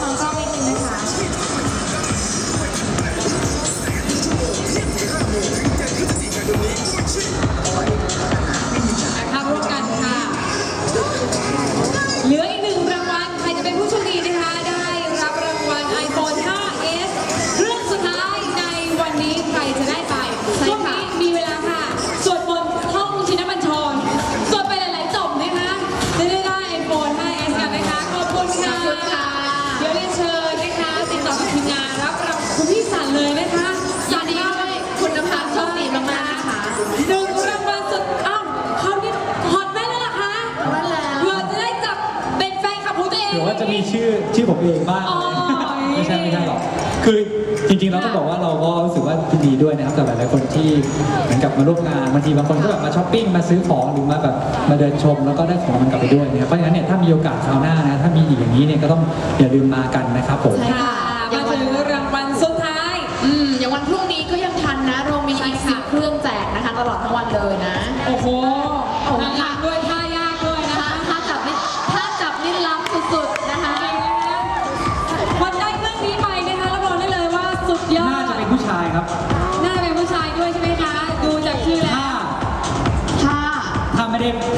มันก็ไม่ หรือว่าจะมีชื่อชื่อผมเองบ้าง อ๋อ ไม่ใช่ไม่ใช่หรอก คือจริงๆเราต้องบอกว่าเราก็รู้สึกว่ายินดีด้วยนะครับกับหลายๆคนที่เหมือนกับมาร่วมงานบางทีบางคนก็แบบมาช้อปปิ้งมาซื้อของหรือมาแบบมาเดินชมแล้วก็ได้ของมันกลับไปด้วยนะครับเพราะฉะนั้นเนี่ยถ้ามีโอกาสคราวหน้านะถ้ามีอีกอย่างนี้เนี่ยก็ต้องอย่าลืมมากันนะครับผม ใช่ ค่ะมาถึงรางวัลสุดท้าย อืมอย่างวันพรุ่งนี้ก็ยังทันนะ เรามีอีกสิบเครื่องแจกนะคะ ตลอดทั้งวันเลยนะ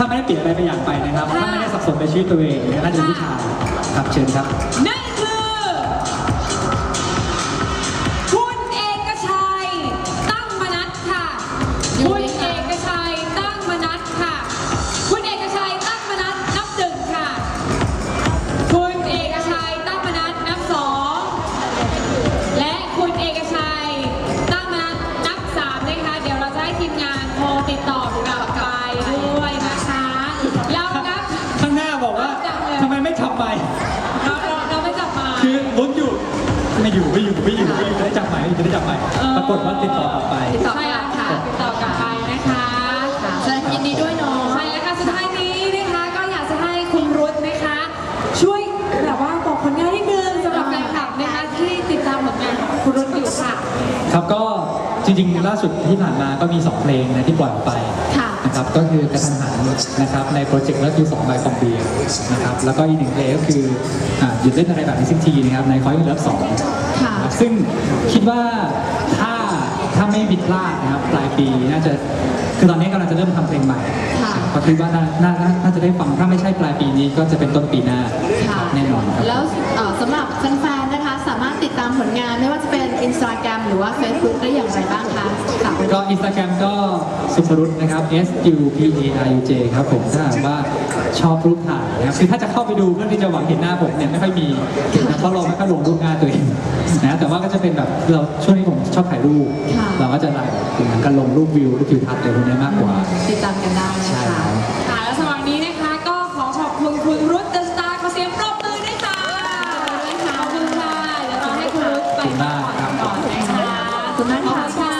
าไม่ได้ถ้าไม่ได้เปลี่ยนอะไรไปอย่างไปนะครับค่ะถ้าไม่ได้สับสนไปชื่อตัวเองน่าจะเป็นผู้ชายครับเชิญครับ นั่นคือ คุณเอกชัย ตั้งมนัสค่ะอยู่คุณไหมเอคะกชัย ตั้งมนัสค่ะ คุณเอกชัย ตั้งมนัสนับหนึ่งค่ะ คุณเอกชัย ตั้งมนัสนับสอง และคุณเอกชัย ตั้งมนัสนับสามนะคะ เดี๋ยวเราจะให้ทีมงานโทรติดต่อกลับไป อยู่ไม่อยู่ไม่อยู่ไม่อยู่จะได้จับใหม่จะได้จับใหม่เออปรากฏว่าติดต่อกลับไป ติดต่อใช่กแล้ลัวบค่ะค่ะติดต่อกลับไปนะคะแสดงยินดีด้วยเนาะใช่แล้วค่ะสุดท้ายนี้นะคะก็อยากจะให้คุณรุธนะคะ ช่วยแบบว่าบอกผลงานนิดนึงสำหรับแฟนคลับนะคะที่ติดตามผลงานของคุณรุธอยู่ค่ะ ครับก็จริงๆ ล่าสุดที่ผ่านมาก็มี 2 เพลงนะที่ปล่อยออกไปค่ะนะครับก็คือกระทันหันนะครับในโปรเจกต์แล้วคือ2ใบฟองเบียร์นะครับแล้วก็อีกหนึ่งเพลงก็คืออ่าหยุดเล่นอะไรแบบนี้สักทีนะครับในคอยเลิฟสองค่ะนะครับ ซึ่งคิดว่าถ้าถ้าไม่ผิดพลาดนะครับปลายปีน่าจะคือตอนนี้กำลังจะเริ่มทำเพลงใหม่ค่ะ ก็คิดว่าน่าน่าน่าน่าจะได้ฟังถ้าไม่ใช่ปลายปีนี้ก็จะเป็นต้นปีหน้าค่ะแน่นอนครับแล้วเอ่อสำหรับแฟนๆ นะคะ สามารถติดตามผลงานไม่ว่าจะเป็น Instagram หรือว่า Facebook ได้อย่างไรบ้างคะค่ะก็อินสตาแกรมก็สุภรุตนะครับ S U P A R U J ครับผมถ้าหากว่าชอบรูปถ่ายนะครับคือถ้าจะเข้าไปดูเพื่อที่จะหวังเห็นหน้าผมเนี่ยไม่ค่อยมีนะเพราะเราไม่ค่อยลงรูปหน้าตัวเอง เป็นแบบเราช่วงนี้ผมชอบถ่ายรูป ค่ะ เราก็จะไลน์แบบเหมือนกันลงรูปวิวรูปทิวทัศน์อะไรพวกนี้มากกว่า ติดตามกันได้ใช่นะคะครับค่ะและสำหรับวันนี้นะคะก็ขอขอบคุณคุณรุธเดอะสตาร์ขอเสียงปรบมือด้วยค่ะขอบคุณค่ะเดี๋ยวเราให้คุณรุธไปพักผ่อนก่อนนะคะขอบคุณมากขอบค่ะคุณค่ะ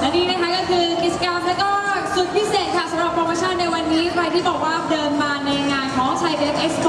และนี่นะคะก็คือกิจกรรมและก็สุดพิเศษค่ะสำหรับโปรโมชั่นในวันนี้ใครที่บอกว่าเดินมาในงานของชัยเบฟเอ็กซ์โป